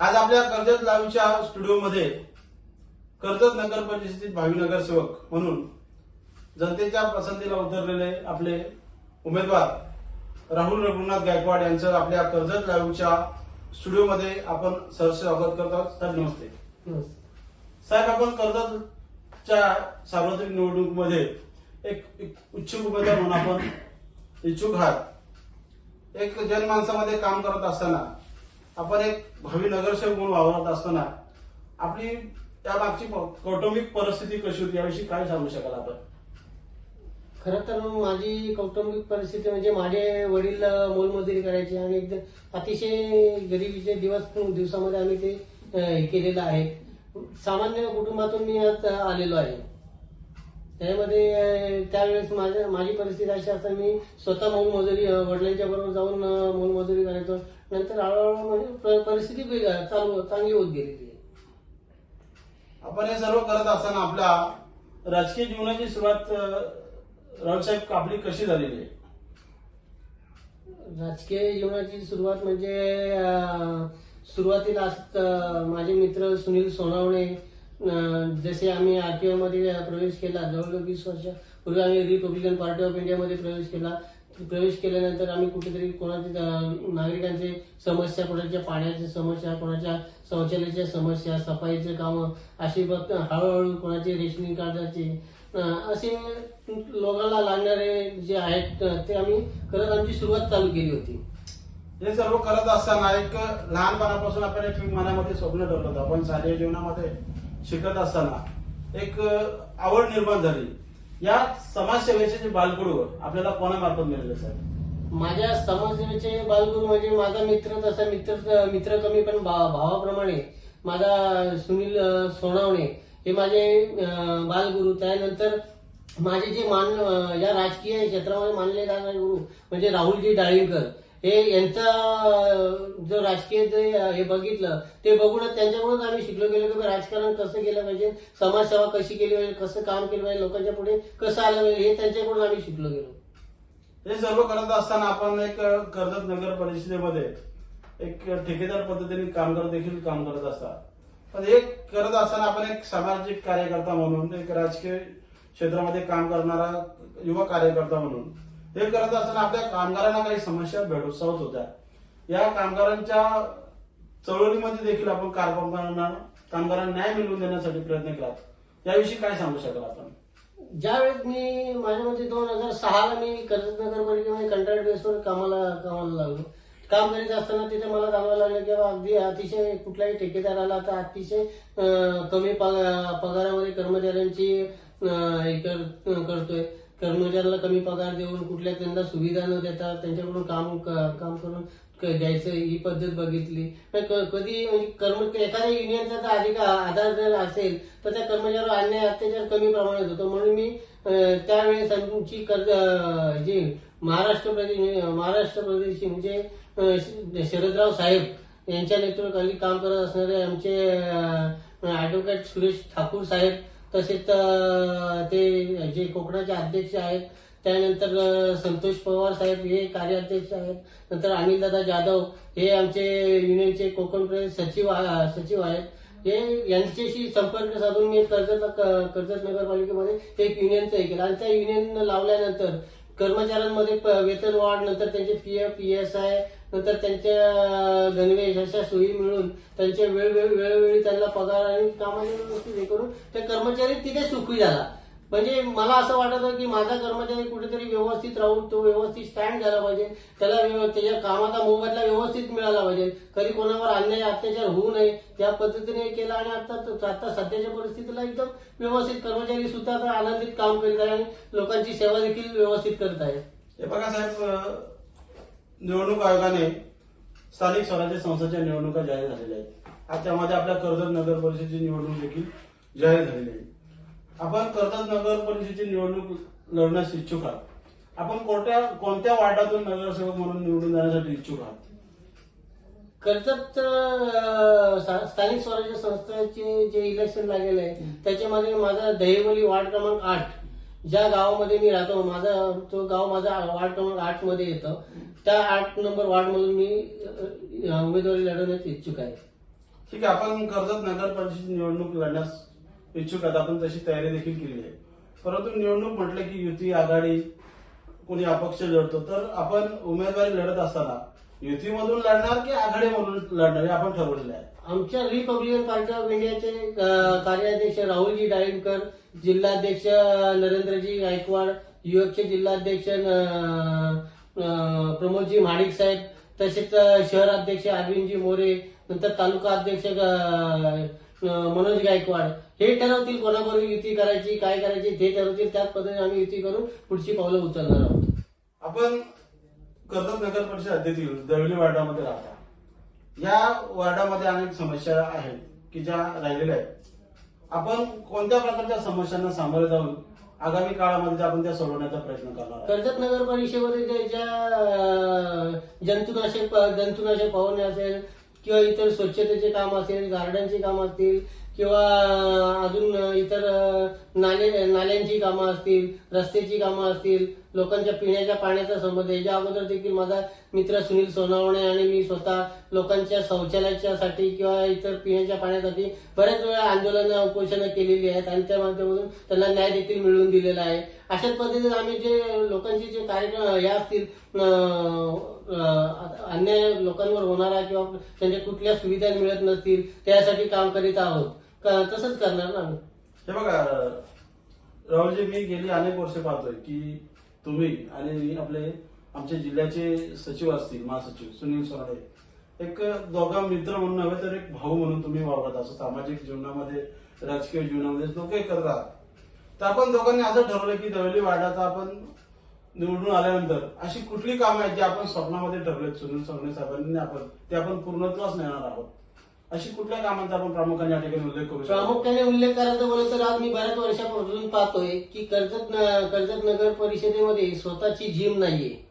आज आपल्या कर्जत लाईव्हच्या स्टुडिओमध्ये कर्जत नगर परिषदेतील भावी नगरसेवक म्हणून जनतेच्या पसंतीला उतरलेले आपले उमेदवार राहुल रघुनाथ गायकवाड यांचं आपल्या कर्जत लाईव्हच्या स्टुडिओमध्ये आपण सहर्ष स्वागत करत. आहोत सर नमस्ते. साहेब आपण कर्जतच्या सार्वत्रिक निवडणुकीमध्ये एक एक इच्छुक उमेदवार म्हणून आपण इच्छुक आहात. एक जनमानसामध्ये काम करत असताना आपण एक भावी नगरसेवक म्हणून वावरत असताना आपली त्या मागची कौटुंबिक परिस्थिती कशी होती? याविषयी काय सांगू शकाल आपण? खरं तर माझी कौटुंबिक परिस्थिती म्हणजे माझे वडील मोलमजुरी करायचे आणि एकदम अतिशय गरिबीचे दिवस दिवसामध्ये आम्ही ते हे केलेलं आहे. सामान्य कुटुंबातून मी आज आलेलो आहे. त्यामध्ये त्यावेळेस माझ्या माझी परिस्थिती अशी असताना मी स्वतः मोलमजुरी वडिलांच्या बरोबर जाऊन मोलमजुरी करायचो. नंतर हळूहळू म्हणजे परिस्थिती चालू चांगली होत गेली ती आपण हे सर्व करत असताना आपल्या राजकीय जीवनाची सुरुवात अं, राहुल साहेब आपली कशी झालेली आहे? राजकीय जीवनाची सुरुवात म्हणजे सुरुवातीला माझे मित्र सुनील सोनावणे जसे आम्ही आरटीआयमध्ये प्रवेश केला जवळजवळ वीस वर्षापूर्वी आम्ही रिपब्लिकन पार्टी ऑफ इंडियामध्ये प्रवेश केला. प्रवेश केल्यानंतर आम्ही कुठेतरी कोणाची नागरिकांचे समस्या कोणाच्या पाण्याच्या समस्या कोणाच्या शौचालयाच्या समस्या सफाईचे कामं अशी बघ हळूहळू कोणाचे रेशनिंग कार्डाचे असे लोकांना लागणारे जे आहेत ते आम्ही करत आमची सुरुवात चालू केली होती. हे सर्व करत असताना एक लहानपणापासून आपण एक मनामध्ये स्वप्न ठरलं होतं. आपण शालेय जीवनामध्ये शिकत असताना एक आवड निर्माण झाली. या समाजसेवेचे जे बालगुरू आपल्याला कोणामार्फत मिळाले सर माझ्या समाजसेवेचे बालगुरू म्हणजे माझा मित्र तसा मित्र मित्र कमी पण भा- भावाप्रमाणे माझा सुनील सोनावणे हे माझे बालगुरु बालगुरू. त्यानंतर माझे जे मान या राजकीय क्षेत्रामध्ये मानले जाणारे गुरु म्हणजे राहुलजी डाळिंकर. हे यांचा जो राजकीय जे हे बघितलं ते बघूनच त्यांच्याकडूनच आम्ही शिकलो गेलो की राजकारण कसं केलं पाहिजे समाजसेवा कशी केली पाहिजे कसं काम केलं पाहिजे लोकांच्या पुढे कसं आलं पाहिजे हे त्यांच्याकडून आम्ही शिकलो गेलो. हे सर्व करत असताना आपण एक कर्जत नगर परिषदेमध्ये एक ठेकेदार पद्धतीने कामगार देखील काम करत असतात. पण हे करत असताना आपण एक सामाजिक कार्यकर्ता म्हणून एक राजकीय क्षेत्रामध्ये काम करणारा युवा कार्यकर्ता म्हणून हे करत असताना आपल्या कामगारांना काही समस्या भेडसावत होत्या. या कामगारांच्या चळवळीमध्ये देखील आपण कामगारांना कामगारांना न्याय मिळवून देण्यासाठी प्रयत्न केला याविषयी काय सांगू शकाल आपण? ज्यावेळेस मी माझ्या मते दोन हजार सहाला मी कर्जत नगर पालिकेमध्ये कंत्राट बेसवर कामाला कामाला लागलो. काम करीत असताना तिथे मला जाणवायला लागलं की अगदी अतिशय कुठल्याही ठेकेदाराला आता अतिशय कमी पगारामध्ये कर्मचाऱ्यांची हे कर- करतोय. कर्मचाऱ्याला कमी पगार देऊन कुठल्या त्यांना सुविधा न देता त्यांच्याकडून काम क- काम करून द्यायचं ही पद्धत बघितली. क- कधी म्हणजे कर्म एखाद्या युनियनचा जर अधिकार आधार जर असेल तर त्या कर्मचाऱ्यावर अन्याय अत्याचार कमी प्रमाणात होतो. म्हणून मी त्यावेळेस आमची कर्ज जी महाराष्ट्र प्रदेश महाराष्ट्र प्रदेश म्हणजे शरदराव साहेब यांच्या नेतृत्वाखाली काम करत असणारे आमचे ऍडव्होकेट सुरेश ठाकूर साहेब तसेच ते जे कोकणाचे अध्यक्ष आहेत त्यानंतर संतोष पवार साहेब हे कार्याध्यक्ष आहेत. नंतर अनिलदादा जाधव हे आमचे युनियनचे कोकण प्रदेश सचिव सचिव आहेत. हे यांच्याशी संपर्क साधून मी कर्जत कर्जत नगरपालिकेमध्ये एक युनियनचं हे केलं. आणि त्या युनियन लावल्यानंतर कर्मचाऱ्यांमध्ये प- वेतन वाढ नंतर त्यांचे P F P S I नंतर त्यांच्या गणवेश अशा सोयी मिळून त्यांच्या वेळवेळी वेळोवेळी त्यांना पगार आणि कामाच्या व्यवस्थित हे करून ते कर्मचारी तिथे सुखी झाला. म्हणजे मला असं वाटत होतं की माझा कर्मचारी कुठेतरी व्यवस्थित राहून तो व्यवस्थित स्टँड झाला पाहिजे. त्याला त्याच्या कामाचा मोबदला व्यवस्थित मिळाला पाहिजे. कधी कोणावर अन्याय अत्याचार होऊ नये त्या पद्धतीने केला आणि आता आता सध्याच्या परिस्थितीला एकदम व्यवस्थित कर्मचारी सुद्धा आनंदित काम करीत आहे आणि लोकांची सेवा देखील व्यवस्थित करत आहे. हे बघा साहेब निवडणूक आयोगाने स्थानिक स्वराज्य संस्थांच्या निवडणुका जाहीर झालेल्या आहेत. आज त्यामध्ये आपल्या कर्जत नगर परिषदेची निवडणूक देखील जाहीर झालेली आहे. आपण कर्जत नगर परिषदेची निवडणूक लढण्यास इच्छुक आहात. आपण कोणत्या कोणत्या वार्डातून नगरसेवक म्हणून निवडून जाण्यासाठी इच्छुक आहात? कर्जत स्थानिक स्वराज्य संस्थांचे जे इलेक्शन लागलेले आहे त्याच्यामध्ये माझा दहिवली वार्ड क्रमांक आठ. ज्या गावामध्ये मी राहतो माझा तो गाव माझा वार्ड क्रमांक आठमध्ये येतं. त्या आठ नंबर वार्ड मधून मी उमेदवारी लढवण्यास इच्छुक आहे. ठीक आहे आपण कर्जत नगर परिषद निवडणूक लढण्यास इच्छुक आहात. आपण तशी तयारी देखील केली आहे. परंतु निवडणूक म्हटलं की युती आघाडी कोणी अपक्ष लढतो तर आपण उमेदवारी लढत असताना युतीमधून लढणार की आघाडीमधून लढणार हे आपण ठरवलेलं आहे. आमच्या रिपब्लिकन पार्टी ऑफ इंडियाचे कार्याध्यक्ष राहुलजी डाळिंबकर जिल्हाध्यक्ष नरेंद्रजी गायकवाड युवकचे जिल्हाध्यक्ष प्रमोदजी महाडिक साहेब तसेच शहराध्यक्ष अरविंदजी मोरे नंतर तालुका अध्यक्ष मनोज गायकवाड. हे ठरवतील कोणाबरोबर युती करायची काय करायची ते ठरवतील. त्याच पद्धतीने आम्ही युती करून पुढची पावलं उचलणार आहोत. आपण कर्जत नगर परिषद हद्दीतील दळवी वार्डामध्ये राहतात. या वार्डामध्ये अनेक समस्या आहेत की ज्या राहिलेल्या आहेत. आपण कोणत्या प्रकारच्या समस्यांना सामोरे जाऊन आगामी काळामध्ये आपण त्या सोडवण्याचा प्रयत्न करणार कर्जत नगर परिषदेमध्ये ज्या जंतुनाशक जंतुनाशक पाहुणे असेल किंवा इतर स्वच्छतेचे काम असेल गार्डनचे काम असतील किंवा अजून इतर नाले नाल्यांची कामं असतील रस्त्याची कामं असतील लोकांच्या पिण्याच्या पाण्याचा संबंध याच्या अगोदर देखील माझा मित्र सुनील सोनावणे आणि मी स्वतः लोकांच्या शौचालयाच्यासाठी किंवा इतर पिण्याच्या पाण्यासाठी बऱ्याच वेळा आंदोलनं उपोषणं केलेली आहेत आणि त्या माध्यमातून त्यांना न्याय देखील मिळवून दिलेला आहे. अशाच पद्धतीने आम्ही जे लोकांचे जे कार्यक्रम हे असतील अन्याय लोकांवर होणारा किंवा त्यांच्या कुठल्या सुविधा मिळत नसतील त्यासाठी काम करीत आहोत. तसंच करणार ना आम्ही. हे बघा राहुलजी मी गेली अनेक वर्ष पाहतोय की तुम्ही आणि आपले आमच्या जिल्ह्याचे सचिव असतील महासचिव सुनील सोराडे एक दोघा मित्र म्हणून नव्हे तर एक भाऊ म्हणून तुम्ही वावरत असं सामाजिक जीवनामध्ये राजकीय जीवनामध्ये लोक करत आहात. तर आपण दोघांनी असं ठरवलं की दवेली वाड्याचा आपण निवडून आल्यानंतर अशी कुठली कामं आहेत जी आपण स्वप्नामध्ये ठरवलेत? सुनील सोनवणे साहेबांनी आपण ते आपण पूर्णत्वास नेणार आहोत. अशी कुठल्या कामांचा आपण प्रामुख्याने या ठिकाणी उल्लेख करू शकतो? प्रामुख्याने उल्लेख करायचा बोललं तर आज मी बऱ्याच वर्षापासून पाहतोय की कर्जत न- कर्जत नगर परिषदेमध्ये स्वतःची जिम नाहीये.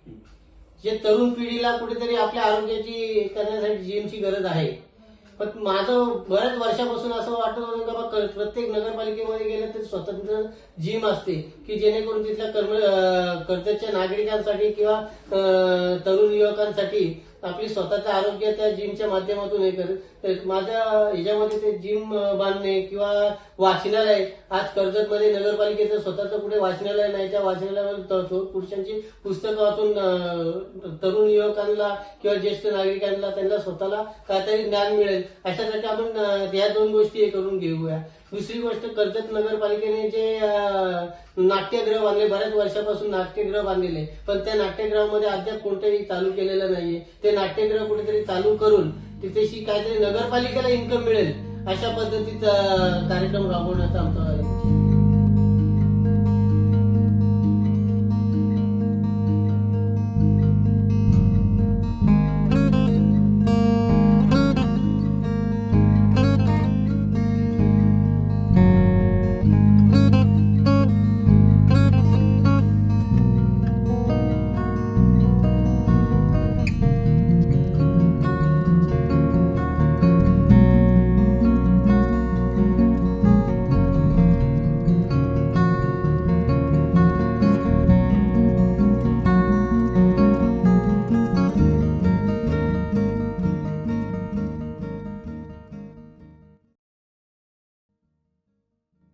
जे तरुण पिढीला कुठेतरी आपल्या आरोग्याची करण्यासाठी जिमची गरज आहे. पण माझं बऱ्याच वर्षापासून असं वाटत होतं का बा प्रत्येक नगरपालिकेमध्ये गेलं तर स्वतंत्र जिम असते की जेणेकरून तिथल्या कर्म अं, कर्जतच्या नागरिकांसाठी किंवा अं, तरुण युवकांसाठी आपली स्वतःचं आरोग्य त्या जिमच्या माध्यमातून हे कर माझ्या ह्याच्यामध्ये ते जिम बांधणे किंवा वाचनालय आज कर्जतमध्ये नगरपालिकेचं स्वतःचं कुठे वाचनालय नाही त्या वाचनालयामध्ये पुरुषांची पुस्तकं वाचून तरुण युवकांना किंवा ज्येष्ठ नागरिकांना त्यांना स्वतःला काहीतरी ज्ञान मिळेल. अशासाठी आपण या ह्या दोन गोष्टी हे करून घेऊया. दुसरी गोष्ट कर्जत नगरपालिकेने जे नाट्यगृह बांधले बऱ्याच वर्षापासून नाट्यगृह बांधलेले पण त्या नाट्यगृहामध्ये अद्याप कोणतंही चालू केलेलं नाहीये. ते नाट्यगृह कुठेतरी चालू करून तिथेशी काहीतरी नगरपालिकेला इन्कम मिळेल अशा पद्धतीचा कार्यक्रम राबवण्याचा आमचा